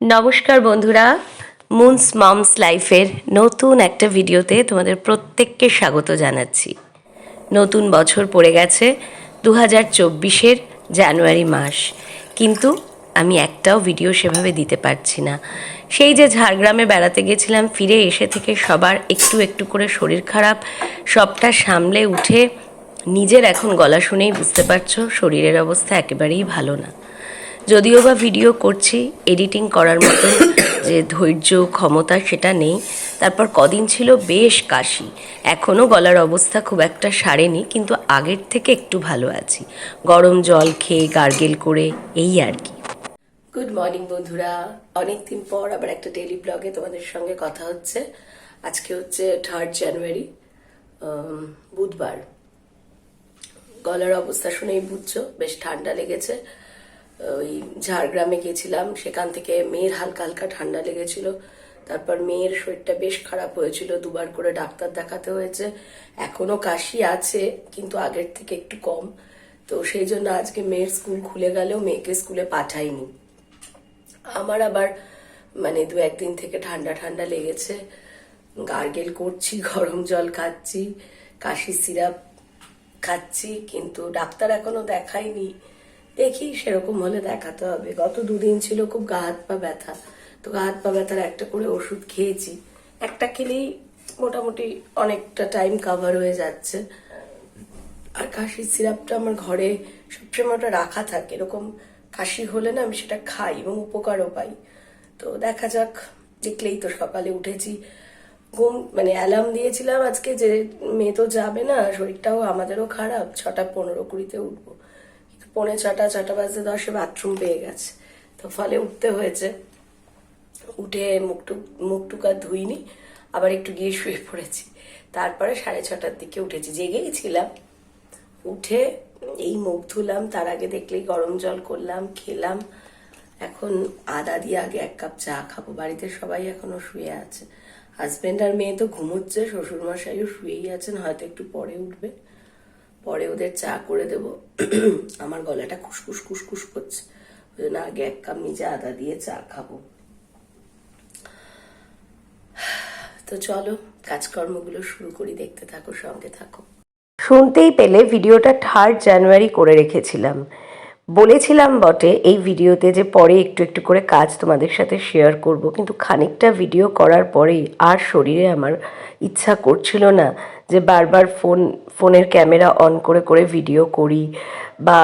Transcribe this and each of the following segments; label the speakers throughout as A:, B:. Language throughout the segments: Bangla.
A: নমস্কার বন্ধুরা মুনস মমস লাইফের নতুন একটা ভিডিওতে তোমাদের প্রত্যেককে স্বাগত জানাচ্ছি। নতুন বছর পড়ে গেছে দু হাজার চব্বিশের জানুয়ারি মাস, কিন্তু আমি একটাও ভিডিও সেভাবে দিতে পারছি না। সেই যে ঝাড়গ্রামে বেড়াতে গেছিলাম, ফিরে এসে থেকে সবার একটু একটু করে শরীর খারাপ, সবটা সামলে উঠে নিজের এখন গলা শুনেই বুঝতে পারছ, শরীরের অবস্থা একেবারেই ভালো না। যদিও বা ভিডিও করছি এডিটিং করার মতন যে ধৈর্য ক্ষমতা সেটা নেই। তারপর কদিন ছিল বেশ কাশি। এখনও গলার অবস্থা খুব একটা সারেনি কিন্তু আগের থেকে একটু ভালো আছি। গরম জল খেয়ে গার্গেল করে এই আর কি। গুড মর্নিং বন্ধুরা। অনেক দিন পর আবার একটা ডেলি ব্লগে তোমাদের সঙ্গে কথা হচ্ছে। আজকে হচ্ছে থার্ড জানুয়ারি বুধবার। গলার অবস্থা শুনেই বুঝছ বেশ ঠান্ডা লেগেছে। ওই ঝাড়গ্রামে গেছিলাম, সেখান থেকে মেয়ের হালকা হালকা ঠান্ডা লেগেছিল। তারপর মেয়ের শরীরটা বেশ খারাপ হয়েছিল, দুবার করে ডাক্তার দেখাতে হয়েছে। এখনও কাশি আছে, কিন্তু আগের থেকে একটু কম। তো সেই জন্য আজকে মেয়ের স্কুল খুলে গেলেও মেয়েকে স্কুলে পাঠাইনি। আমার আবার মানে দু একদিন থেকে ঠান্ডা ঠান্ডা লেগেছে। গার্গেল করছি, গরম জল খাচ্ছি, কাশি সিরাপ খাচ্ছি, কিন্তু ডাক্তার এখনও দেখাইনি দেখি সেরকম হলে দেখাতে হবে। গত দুদিন ছিল খুব গা হাত পা ব্যথা। তো গা হাত পা ব্যথার একটা করে ওষুধ খেয়েছি। একটা খেলেই মোটামুটি অনেকটা টাইম কাভার হয়ে যাচ্ছে। আর কাশির সিরাপটা আমার ঘরে সবসময় ওটা রাখা থাকে। এরকম কাশি হলে না আমি সেটা খাই এবং উপকারও পাই। তো দেখা যাক, দেখলেই তো সকালে উঠেছি। ঘুম মানে অ্যালার্ম দিয়েছিলাম আজকে যে মেয়ে তো যাবে না, শরীরটাও আমাদেরও খারাপ। ছটা পনেরো কুড়িতে উঠবো। পৌনে ছটা ছটা বাজে দশে বাথরুম পেয়ে গেছে। তো ফলে উঠতে হয়েছে। উঠে মুখটুক মুখটুক আর ধুইনি, আবার একটু গিয়ে শুয়ে পড়েছি। তারপরে সাড়ে ছটার দিকে উঠেছি। জেগেই ছিলাম। উঠে এই মুখ ধুলাম, তার আগে দেখলেই গরম জল করলাম, খেলাম। এখন আদা দিয়ে আগে এক কাপ চা খাব। বাড়িতে সবাই এখনও শুয়ে আছে। হাজবেন্ড আর মেয়ে তো ঘুমোচ্ছে, শ্বশুরমশাইও শুয়েই আছেন, হয়তো একটু পরে উঠবে। পরে ওদের চা করে দেব। আমার গলাটা খুসখুস খুসখুস করছে। ওই জন্য আগে এক কাপ নিজে আদা দিয়ে চা খাব। তো চলো, কাজকর্মগুলো শুরু করি। দেখতে থাকো, সঙ্গে থাকো। শুনতেই পেলে ভিডিওটা থার্ড জানুয়ারি করে রেখেছিলাম। বলেছিলাম বটে এই ভিডিওতে যে পরে একটু একটু করে কাজ তোমাদের সাথে শেয়ার করব, কিন্তু খানিকটা ভিডিও করার পরেই আর শরীরে আমার ইচ্ছা করছিল না যে বারবার ফোন ফোনের ক্যামেরা অন করে করে ভিডিও করি বা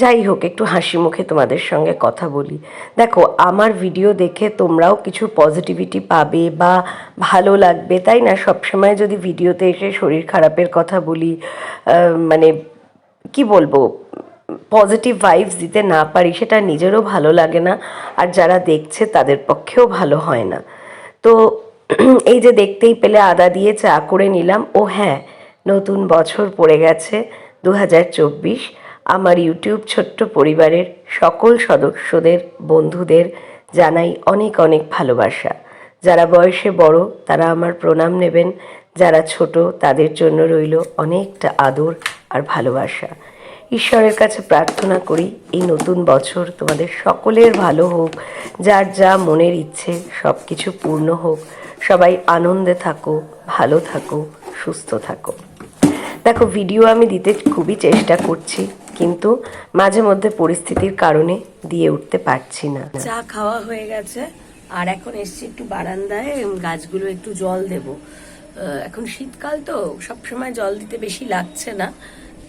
A: যাই হোক, একটু হাসি মুখে তোমাদের সঙ্গে কথা বলি। দেখো, আমার ভিডিও দেখে তোমরাও কিছু পজিটিভিটি পাবে বা ভালো লাগবে, তাই না? সবসময় যদি ভিডিওতে এসে শরীর খারাপের কথা বলি মানে কি বলব? পজিটিভ ভাইবস দিতে না পারি, সেটা নিজেরও ভালো লাগে না, আর যারা দেখছে তাদের পক্ষেও ভালো হয় না। তো এই যে দেখতেই পেলে, আদা দিয়ে চা করে নিলাম। ও হ্যাঁ নতুন বছর পড়ে গেছে দু হাজার চব্বিশ। আমার ইউটিউব ছোট্ট পরিবারের সকল সদস্যদের, বন্ধুদের জানাই অনেক অনেক ভালোবাসা। যারা বয়সে বড়, তারা আমার প্রণাম নেবেন। যারা ছোট, তাদের জন্য রইল অনেকটা আদর আর ভালোবাসা। ঈশ্বরের কাছে প্রার্থনা করি, এই নতুন বছর তোমাদের সকলের ভালো হোক, যার যা মনের ইচ্ছে সব কিছু পূর্ণ হোক। সবাই আনন্দে থাকো, ভালো থাকো, সুস্থ থাকো। দেখো ভিডিও আমি দিতে খুবই চেষ্টা করছি, কিন্তু মাঝে মধ্যে পরিস্থিতির কারণে দিয়ে উঠতে পারছি না। চা খাওয়া হয়ে গেছে, আর এখন এসছি একটু বারান্দায় গাছগুলো একটু জল দেব। এখন শীতকাল তো, সবসময় জল দিতে বেশি লাগছে না।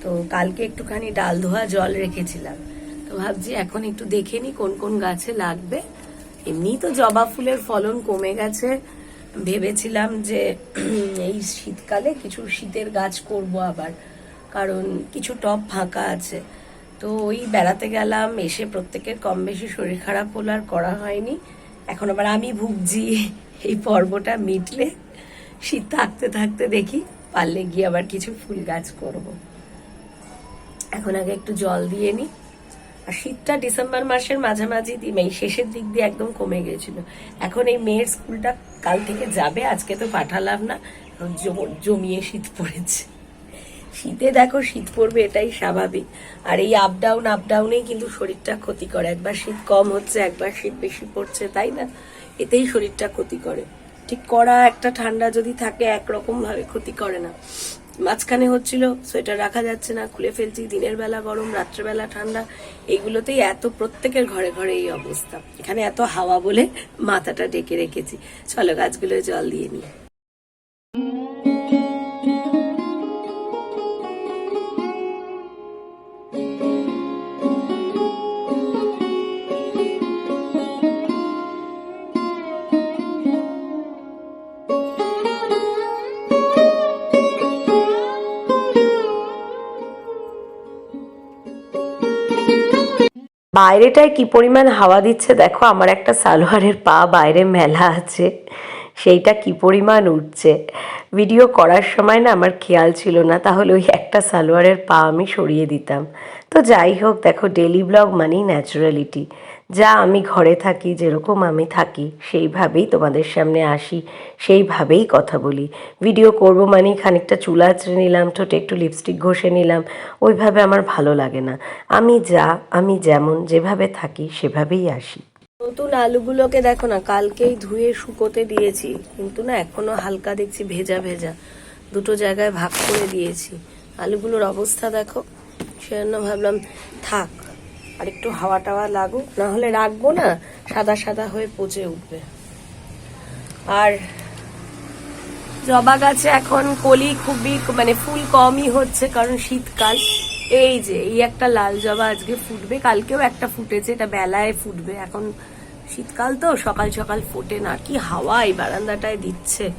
A: তো কালকে একটুখানি ডাল ধোয়া জল রেখেছিলাম। তো ভাবছি এখন একটু দেখে নি কোন কোন গাছে লাগবে। এমনি তো জবা ফুলের ফলন কমে গেছে। ভেবেছিলাম যে এই শীতকালে কিছু শীতের গাছ করব আবার, কারণ কিছু টব ফাঁকা আছে। তো ওই বেড়াতে গেলাম, এসে প্রত্যেকের কম বেশি শরীর খারাপ হলো আর করা হয়নি। এখন আবার আমি ভুগছি এই পর্বটা মিটলে। শীত থাকতে থাকতে দেখি, পারলে গিয়ে আবার কিছু ফুল গাছ করব। এখন আগে একটু জল দিয়ে নিই আর শীতটা ডিসেম্বর মাসের মাঝামাঝি দি- শেষের দিক দিয়ে একদম কমে গেছিল এখন এই মেয়ের স্কুলটা কাল থেকে যাবে, আজকে তো পাঠালাম না। জমিয়ে শীত পড়েছে। শীতে দেখো শীত পড়বে, এটাই স্বাভাবিক। আর এই আপ ডাউন আপ ডাউনেই কিন্তু শরীরটা ক্ষতি করে একবার শীত কম হচ্ছে, একবার শীত বেশি পড়ছে, তাই না? এতেই শরীরটা ক্ষতি করে। ঠিক কড়া একটা ঠান্ডা যদি থাকে একরকম ভাবে ক্ষতি করে না। মাঝখানে হচ্ছিল, সোয়েটার রাখা যাচ্ছে না, খুলে ফেলছি, দিনের বেলা গরম রাত্রেবেলা ঠান্ডা এইগুলোতেই এত প্রত্যেকের ঘরে ঘরে এই অবস্থা। এখানে এত হাওয়া বলে মাথাটা ডেকে রেখেছি। চলো গাছগুলোয় জল দিয়ে নিই। বাইরেটায় কি পরিমাণ হাওয়া দিচ্ছে দেখো, আমার একটা সালোয়ারের পা বাইরে মেলা আছে, সেইটা কি পরিমাণ উঠছে ভিডিও করার সময় না আমার খেয়াল ছিল না, তাহলে ওই একটা সালোয়ারের পা আমি সরিয়ে দিতাম। তো যাই হোক, দেখো ডেলি ব্লগ মানেই ন্যাচারালিটি যা আমি ঘরে থাকি, যেরকম আমি থাকি, সেইভাবেই তোমাদের সামনে আসি, সেইভাবেই কথা বলি। ভিডিও করব মানেই খানিকটা চুল আঁচড়ে নিলাম, ঠোঁটে একটু লিপস্টিক ঘষে নিলাম, ওইভাবে আমার ভালো লাগে না। আমি যা, আমি যেমন, যেভাবে থাকি, সেভাবেই আসি। নতুন আলুগুলোকে দেখো না, কালকেই ধুয়ে শুকোতে দিয়েছি, কিন্তু না এখনও হালকা দেখছি ভেজা ভেজা। দুটো জায়গায় ভাগ করে দিয়েছি। আলুগুলোর অবস্থা দেখো সেজন্য ভাবলাম থাক। আর একটু হাওয়া টাওয়া লাগুক না হলে রাখব না, সাদা সাদা হয়ে পচে উঠবে। আর জবা গাছে এখন কলি খুবই মানে ফুল কমই হচ্ছে কারণ শীতকাল। এই যে, এই একটা লাল জবা আজকে ফুটবে, কালকেও একটা ফুটেছে, এটা বেলায় ফুটবে। এখন শীতকাল তো, সকাল সকাল ফোটে না। কি হাওয়া এই বারান্দাটায় দিচ্ছে।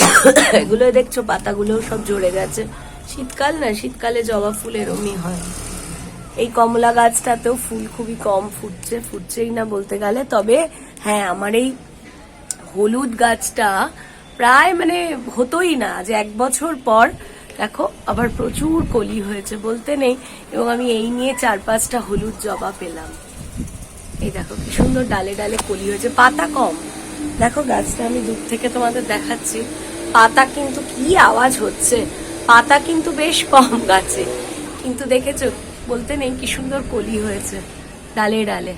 A: এগুলো দেখছ, পাতাগুলোও সব জড়ে গেছে। শীতকাল না, শীতকালে জবা ফুল এরমই হয়। এই কমলা গাছটাতেও ফুল খুবই কম ফুটছে, ফুটছেই না বলতে গেলে। তবে হ্যাঁ আমার এই হলুদ গাছটা প্রায় মানে হতোই না, যে এক বছর পর, দেখো, আবার প্রচুর কলি হয়েছে বলতে নেই, এবং আমি এই নিয়ে চার পাঁচটা হলুদ জবা পেলাম। এই দেখো, কি সুন্দর ডালে ডালে কলি হয়েছে, পাতা কম। দেখো, গাছটা আমি দূর থেকে তোমাদের দেখাচ্ছি। পাতা কিন্তু কি আওয়াজ হচ্ছে, পাতা কিন্তু বেশ কম গাছে। কিন্তু দেখেছ বলতে নেই, কি সুন্দর কলি হয়েছে, ডালে ডালে।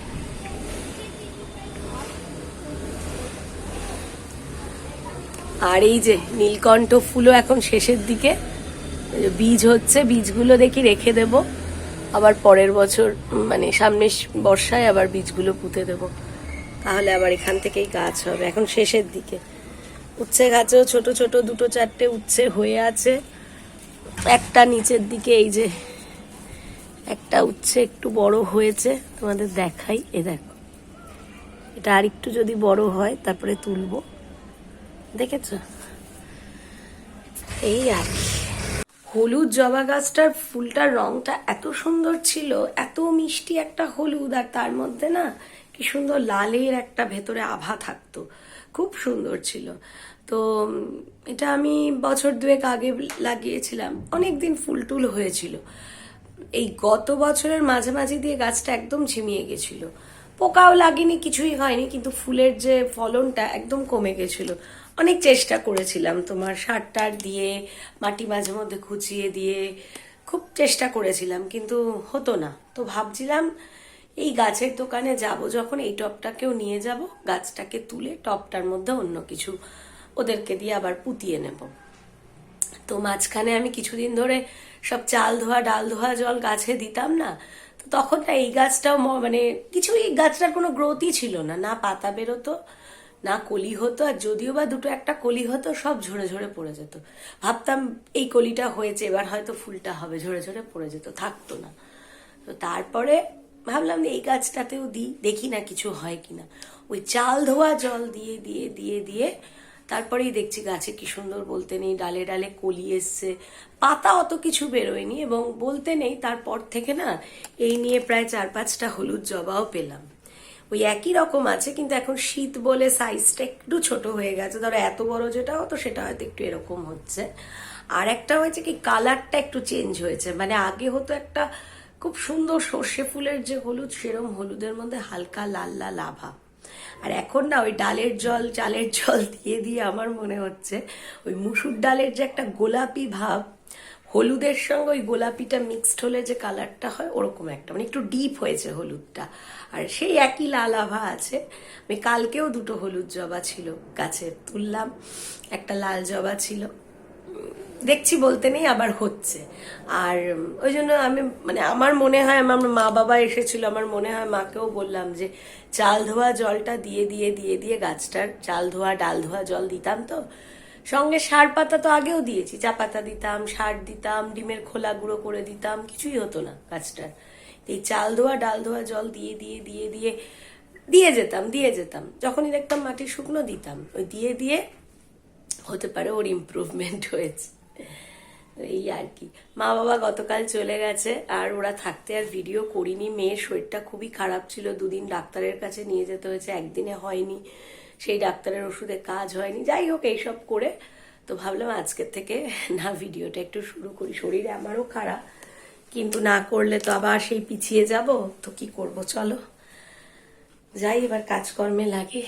A: আর এই যে নীলকণ্ঠ ফুলও এখন শেষের দিকে বীজ হচ্ছে, বীজগুলো দেখি রেখে দেব। আবার পরের বছর মানে সামনে বর্ষায় আবার বীজগুলো পুঁতে দেব। তাহলে আবার এখান থেকেই গাছ হবে, এখন শেষের দিকে। উচ্ছে গাছেও ছোট ছোট, দুটো চারটে উচ্ছে হয়ে আছে। একটা নিচের দিকে এই যে একটা উচ্ছে একটু বড় হয়েছে, তোমাদের দেখাই, এ দেখো। এটা আর একটু যদি বড় হয়, তারপরে তুলবো। দেখেছ? এই আর হলুদ জবা গাছটার ফুলটার রংটা এত সুন্দর ছিল, এত মিষ্টি একটা হলুদ, আর তার মধ্যে না কি সুন্দর লালের একটা ভেতরে আভা থাকতো। খুব সুন্দর ছিল। তো এটা আমি বছর দুয়েক আগে লাগিয়েছিলাম। অনেকদিন ফুল টুল হয়েছিল। এই গত বছরের মাঝামাঝি দিয়ে গাছটা একদম ঝিমিয়ে গেছিল। পোকাও লাগেনি, কিছুই হয়নি, কিন্তু ফুলের যে ফলনটা একদম কমে গেছিল। অনেক চেষ্টা করেছিলাম তোমার সার টার দিয়ে, মাটি মাঝে মধ্যে খুঁচিয়ে দিয়ে, খুব চেষ্টা করেছিলাম, কিন্তু হতো না। তো ভাবছিলাম, এই গাছের দোকানে যাব, যখন এই টপটাকেও নিয়ে যাব, গাছটাকে তুলে টপটার মধ্যে অন্য কিছু ওদেরকে দিয়ে আবার পুঁতিয়ে নেব। তো মাঝখানে আমি কিছুদিন ধরে সব চাল ধোয়া, ডাল ধোয়া, জল গাছে দিতাম না। তো তখন না এই গাছটাও মানে কিছু এই গাছটার কোনো গ্রোথই ছিল না। না পাতা বেরোতো, না কলি হতো, আর যদিও বা দুটো একটা কলি হতো, সব ঝরে ঝরে পড়ে যেত। ভাবতাম এই কলিটা হয়েছে, এবার হয়তো ফুলটা হবে, ঝরে ঝরে পড়ে যেত, থাকতো না। তো তারপরে ভাবলাম এই গাছটাতেও দিই, দেখি না কিছু হয় কিনা। ওই চাল ধোয়া, জল দিয়ে দিয়ে দিয়ে দিয়ে তারপরেই দেখছি গাছে কি সুন্দর বলতে নেই, ডালে ডালে কলি এসছে। পাতা অত কিছু বেরোয়নি এবং বলতে নেই, তারপর থেকে না এই নিয়ে প্রায় চার পাঁচটা হলুদ জবাও পেলাম। ওই একই রকম আছে, কিন্তু এখন শীত বলে সাইজটা একটু ছোট হয়ে গেছে। ধরো এত বড় যেটা হতো, সেটা হয়তো একটু এরকম হচ্ছে। আর একটা হয়েছে কি কালারটা একটু চেঞ্জ হয়েছে। মানে আগে হতো একটা খুব সুন্দর সর্ষে ফুলের যে হলুদ, সেরম হলুদের মধ্যে হালকা লাল লাল আভা। আর এখন না ওই ডালের জল, চালের জল দিয়ে দিয়ে আমার মনে হচ্ছে ওই মুসুর ডালের যে একটা গোলাপি ভাব, হলুদের সঙ্গে ওই গোলাপিটা মিক্সড হলে যে কালারটা হয় ওরকম একটা মানে একটু ডিপ হয়েছে হলুদটা। আর সেই একই লাল আভা আছে, আমি কালকেও দুটো হলুদ জবা ছিল গাছে তুললাম, একটা লাল জবা ছিল। দেখছি বলতে নেই, আবার হচ্ছে। আর ওই জন্য আমি মানে আমার মনে হয়, আমার মা বাবা এসেছিল, আমার মনে হয় মাকেও বললাম যে, চাল ধোয়া জলটা দিয়ে দিয়ে দিয়ে দিয়ে গাছটার চাল ধোয়া, ডাল ধোয়া জল দিতাম তো। সঙ্গে সার পাতা তো আগেও দিয়েছি, চা পাতা দিতাম, সার দিতাম, ডিমের খোলা গুঁড়ো করে দিতাম, কিছুই হতো না গাছটার। এই চাল ধোয়া, ডাল ধোয়া জল দিয়ে দিয়ে দিয়ে দিয়ে দিয়ে যেতাম দিয়ে যেতাম। যখনই দেখতাম মাটি শুকনো দিতাম, ওই দিয়ে দিয়ে হতে পারে ওর ইমপ্রুভমেন্ট হয়েছে। এই আর কি। মা বাবা গতকাল চলে গেছে আর ওরা থাকতে আর ভিডিও করিনি। মেয়ের শরীরটা খুবই খারাপ ছিল। দুদিন ডাক্তারের কাছে নিয়ে যেতে হয়েছে। একদিনে হয়নি। সেই ডাক্তারের ওষুধে কাজ হয়নি। যাই হোক, এইসব করে তো ভাবলাম আজকের থেকে না ভিডিওটা একটু শুরু করি। শরীর আমারও খারাপ। কিন্তু না করলে তো আবার সেই পিছিয়ে যাব। তো কি করব, চলো। যাই, এবার কাজকর্মে লাগে।